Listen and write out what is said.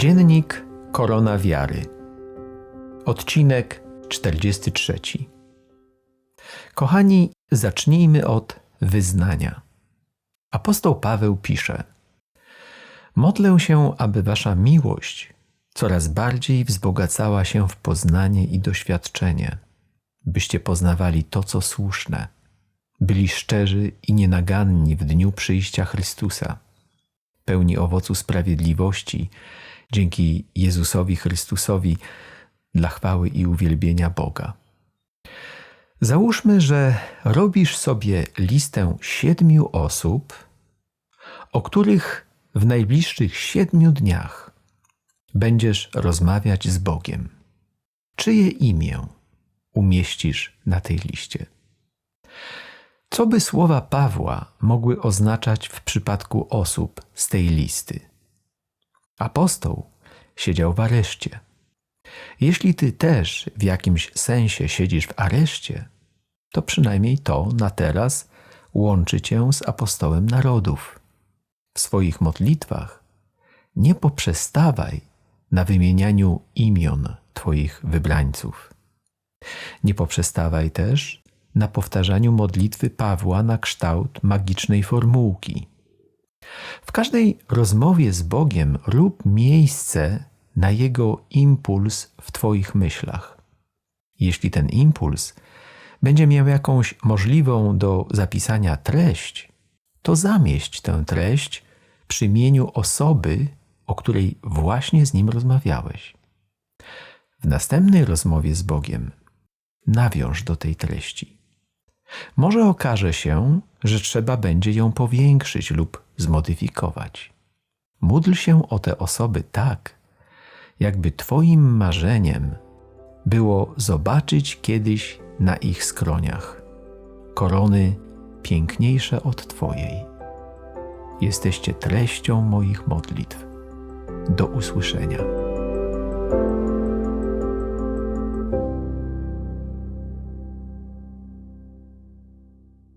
Dziennik Korona Wiary. Odcinek 43. Kochani, zacznijmy od wyznania. Apostoł Paweł pisze: Modlę się, aby wasza miłość coraz bardziej wzbogacała się w poznanie i doświadczenie, byście poznawali to, co słuszne, byli szczerzy i nienaganni w dniu przyjścia Chrystusa, pełni owocu sprawiedliwości dzięki Jezusowi Chrystusowi dla chwały i uwielbienia Boga. Załóżmy, że robisz sobie listę siedmiu osób, o których w najbliższych siedmiu dniach będziesz rozmawiać z Bogiem. Czyje imię umieścisz na tej liście? Co by słowa Pawła mogły oznaczać w przypadku osób z tej listy? Apostoł siedział w areszcie. Jeśli ty też w jakimś sensie siedzisz w areszcie, to przynajmniej to na teraz łączy cię z apostołem narodów. W swoich modlitwach nie poprzestawaj na wymienianiu imion Twoich wybrańców. Nie poprzestawaj też na powtarzaniu modlitwy Pawła na kształt magicznej formułki. W każdej rozmowie z Bogiem rób miejsce na Jego impuls w Twoich myślach. Jeśli ten impuls będzie miał jakąś możliwą do zapisania treść, to zamieść tę treść przy imieniu osoby, o której właśnie z nim rozmawiałeś. W następnej rozmowie z Bogiem nawiąż do tej treści. Może okaże się, że trzeba będzie ją powiększyć lub zmodyfikować. Módl się o te osoby tak, jakby Twoim marzeniem było zobaczyć kiedyś na ich skroniach korony piękniejsze od Twojej. Jesteście treścią moich modlitw. Do usłyszenia.